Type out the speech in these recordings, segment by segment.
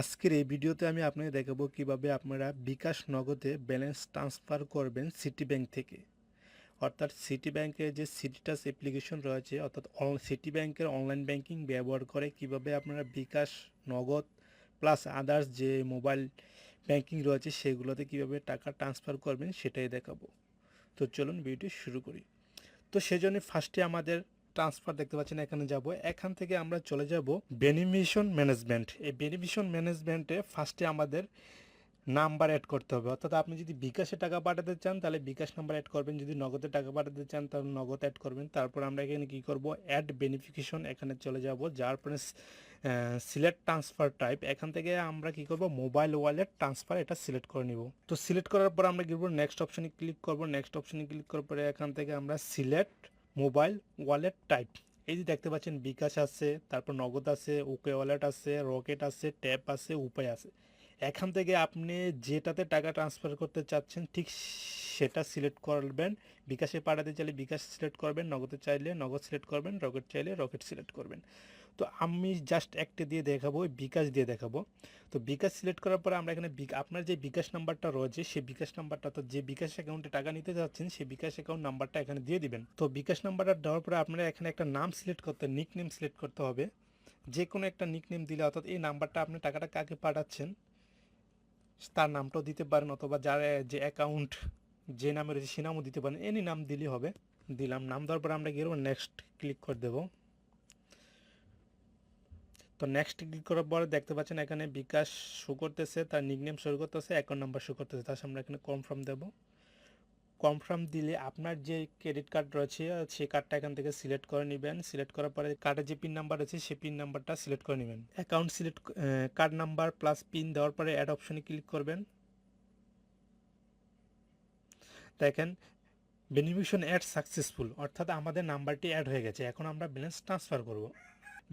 আজকের এই ভিডিওতে আমি আপনাদের দেখাবো কীভাবে আপনারা বিকাশ নগদে ব্যালেন্স ট্রান্সফার করবেন সিটি ব্যাংক থেকে। অর্থাৎ সিটি ব্যাংকের যে সিটিটাস অ্যাপ্লিকেশন রয়েছে, অর্থাৎ সিটি ব্যাংকের অনলাইন ব্যাংকিং ব্যবহার করে কীভাবে আপনারা বিকাশ নগদ প্লাস আদার্স যে মোবাইল ব্যাংকিং রয়েছে সেগুলোতে কীভাবে টাকা ট্রান্সফার করবেন সেটাই দেখাবো। তো চলুন ভিডিওটি শুরু করি। তো সেজন্য ফার্স্টে আমাদের ট্রান্সফার দেখতে পাচ্ছেন, এখানে যাব। এখান থেকে আমরা চলে যাব বেনিফিশন ম্যানেজমেন্ট এই বেনিফিশন ম্যানেজমেন্টে ফার্স্টে আমাদের নাম্বার অ্যাড করতে হবে। অর্থাৎ আপনি যদি বিকাশে টাকা পাঠাতে চান, তাহলে বিকাশ নাম্বার অ্যাড করবেন। যদি নগদে টাকা পাঠাতে চান, তাহলে নগদ অ্যাড করবেন। তারপর আমরা এখানে কি করব? অ্যাড বেনিফিকেশন এখানে চলে যাব। যার পরে সিলেক্ট ট্রান্সফার টাইপ এখান থেকে আমরা কি করব? মোবাইল ওয়ালেট ট্রান্সফার এটা সিলেক্ট করে নিব। তো সিলেক্ট করার পর আমরা কি করব? নেক্সট অপশনে ক্লিক করব। নেক্সট অপশনে ক্লিক করার পরে এখান থেকে আমরা সিলেক্ট মোবাইল ওয়ালেট টাইপ। এই যে দেখতে পাচ্ছেন, বিকাশ আছে, তারপর নগদ আছে, ওকে ওয়ালেট আছে, রকেট আছে, ট্যাপ আছে, উপায় আছে। এখান থেকে আপনি যেটাতে টাকা ট্রান্সফার করতে চাচ্ছেন, ঠিক সেটা সিলেক্ট করবেন। বিকাশে পাঠাতে চাইলে বিকাশ সিলেক্ট করবেন, নগদে চাইলে নগদ সিলেক্ট করবেন, রকেট চাইলে রকেট সিলেক্ট করবেন। তো আমি জাস্ট একটা দিয়ে দেখাবো বিকাশ দিয়ে দেখাবো। তো বিকাশ সিলেক্ট করার পরে আমরা এখানে আপনার যে বিকাশ নাম্বারটা রয়েছে, সেই বিকাশ নাম্বারটা অর্থাৎ যে বিকাশ অ্যাকাউন্টে টাকা নিতে চাচ্ছেন সেই বিকাশ অ্যাকাউন্ট নাম্বারটা এখানে দিয়ে দিবেন। তো বিকাশ নাম্বারটা দেওয়ার পরে আপনারা এখানে একটা নাম সিলেক্ট করতে নিক নেম সিলেক্ট করতে হবে। যে কোনো একটা নিক নেম দিলে, অর্থাৎ এই নাম্বারটা আপনি টাকাটা কাকে পাঠাচ্ছেন? তার নামটাও দিতে পারেন অথবা যার যে অ্যাকাউন্ট যে নামে রয়েছে সে নামও দিতে পারেন। এনি নাম দিলেই হবে। দিলাম, নাম দেওয়ার পরে আমরা গিয়ে নেক্সট ক্লিক করে দেব। তো নেক্সট ক্লিক করার পরে দেখতে পাচ্ছেন এখানে বিকাশ শো করতেছে, তার নিগনেম শুরু করতেছে অ্যাকাউন্ট নাম্বার শো করতেছে তার সামনে এখানে কনফার্ম দেবো। কনফার্ম দিলে আপনার যে ক্রেডিট কার্ড রয়েছে সেই কার্ডটা এখান থেকে সিলেক্ট করে নেবেন। সিলেক্ট করার পরে কার্ডের যে পিন নাম্বার আছে সেই পিন নাম্বারটা সিলেক্ট করে নেবেন। Account select card number plus PIN দেওয়ার পরে অ্যাড অপশনে ক্লিক করবেন। দেখেন বেনিফিশন অ্যাড সাকসেসফুল অর্থাৎ আমাদের নাম্বারটি অ্যাড হয়ে গেছে। এখন আমরা ব্যালেন্স ট্রান্সফার করব।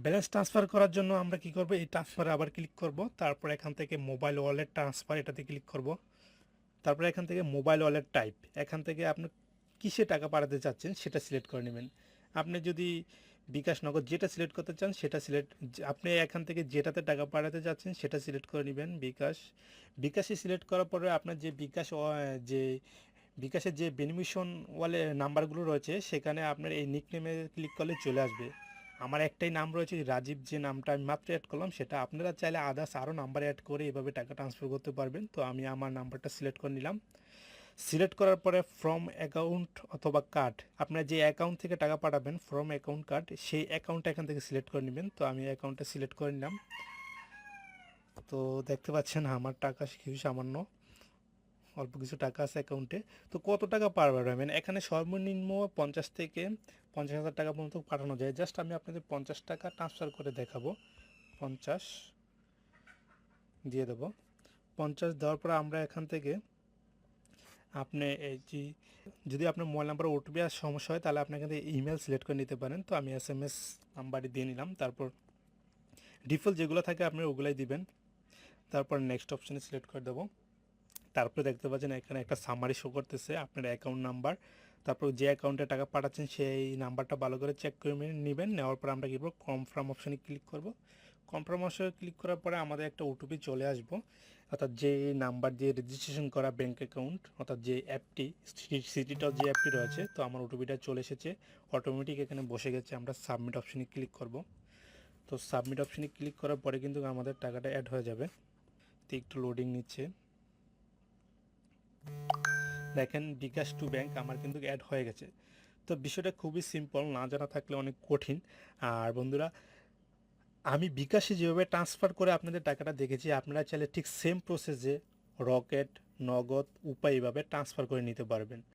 ব্যালেন্স ট্রান্সফার করার জন্য আমরা কি করব? এই ট্রান্সফারে আবার ক্লিক করব। তারপর এখান থেকে মোবাইল ওয়ালেট ট্রান্সফার এটাতে ক্লিক করব। তারপর এখান থেকে মোবাইল ওয়ালেট টাইপ এখান থেকে আপনি কিসে টাকা পাঠাতে চাচ্ছেন সেটা সিলেক্ট করে নেবেন। আপনি যদি বিকাশ নগদ যেটা সিলেক্ট করতে চান সেটা সিলেক্ট আপনি এখান থেকে যেটাতে টাকা পাঠাতে চাচ্ছেন সেটা সিলেক্ট করে নেবেন বিকাশ। বিকাশে সিলেক্ট করার পরে আপনার যে বিকাশ যে বিকাশের যে বেনিমিশন ওয়ালে নাম্বারগুলো রয়েছে, সেখানে আপনার এই নিকনেমে ক্লিক করলে চলে আসবে। আমার একটাই নাম রয়েছে রাজীব, যে নামটা আমি মাত্র অ্যাড করলাম, সেটা আপনারা চাইলে আদার্স আরও নাম্বার অ্যাড করে এভাবে টাকা ট্রান্সফার করতে পারবেন। তো আমি আমার নাম্বারটা সিলেক্ট করে নিলাম। সিলেক্ট করার পরে ফ্রম অ্যাকাউন্ট অথবা কার্ড আপনারা যে অ্যাকাউন্ট থেকে টাকা পাঠাবেন ফ্রম অ্যাকাউন্ট কার্ড সেই অ্যাকাউন্টটা এখান থেকে সিলেক্ট করে নেবেন। তো আমি অ্যাকাউন্টটা সিলেক্ট করে নিলাম। তো দেখতে পাচ্ছেন আমার টাকা কিছু সামান্য। অল্প কিছু টাকা আছে অ্যাকাউন্টে তো কত টাকা পাঠাবেন এখানে সর্বনিম্ন পঞ্চাশ থেকে পঞ্চাশ হাজার টাকা পর্যন্ত পাঠানো যায়। জাস্ট আমি আপনাদের পঞ্চাশ টাকা ট্রান্সফার করে দেখাবো। পঞ্চাশ দিয়ে দেবো। পঞ্চাশ দেওয়ার পর আমরা এখান থেকে আপনি এই যে, যদি আপনার মোবাইল নাম্বার ওটিপি আর সমস্যা হয়, তাহলে আপনি এখান থেকে ইমেল সিলেক্ট করে নিতে পারেন। তো আমি এস এম এস নাম্বারই দিয়ে নিলাম। তারপর ডিফল্ট যেগুলো থাকে আপনি ওগুলাই দিবেন। তারপর নেক্সট অপশানে সিলেক্ট করে দেবো। তারপরে দেখতে পাচ্ছেন এখানে একটা সামারি শো করতেছে আপনার অ্যাকাউন্ট নাম্বার তারপর যে অ্যাকাউন্টে টাকা পাঠাচ্ছেন, সেই নাম্বারটা ভালো করে চেক করে নেবেন। নেওয়ার পর আমরা কী করব? কনফার্ম অপশানে ক্লিক করব। কনফার্ম অপশানে ক্লিক করার পরে আমাদের একটা ওটিপি চলে আসব। অর্থাৎ যে নাম্বার দিয়ে রেজিস্ট্রেশন করা ব্যাঙ্ক অ্যাকাউন্ট অর্থাৎ যে অ্যাপটি সিটিটাও যে অ্যাপটি রয়েছে, তো আমার ওটিপিটা চলে এসেছে। অটোমেটিক এখানে বসে গেছে, আমরা সাবমিট অপশানে ক্লিক করব। তো সাবমিট অপশানে ক্লিক করার পরে কিন্তু আমাদের টাকাটা অ্যাড হয়ে যাবে। তো একটু লোডিং নিচ্ছে। দেখেন, বিকাশ টু ব্যাংক আমার কিন্তু অ্যাড হয়ে গেছে। তো বিষয়টা খুবই সিম্পল না জানা থাকলে অনেক কঠিন। আর বন্ধুরা, আমি বিকাশে যেভাবে ট্রান্সফার করে আপনাদের টাকাটা দেখেছি, আপনারা চাইলে ঠিক সেম প্রসেসে রকেট নগদ, উপায় এভাবে ট্রান্সফার করে নিতে পারবেন।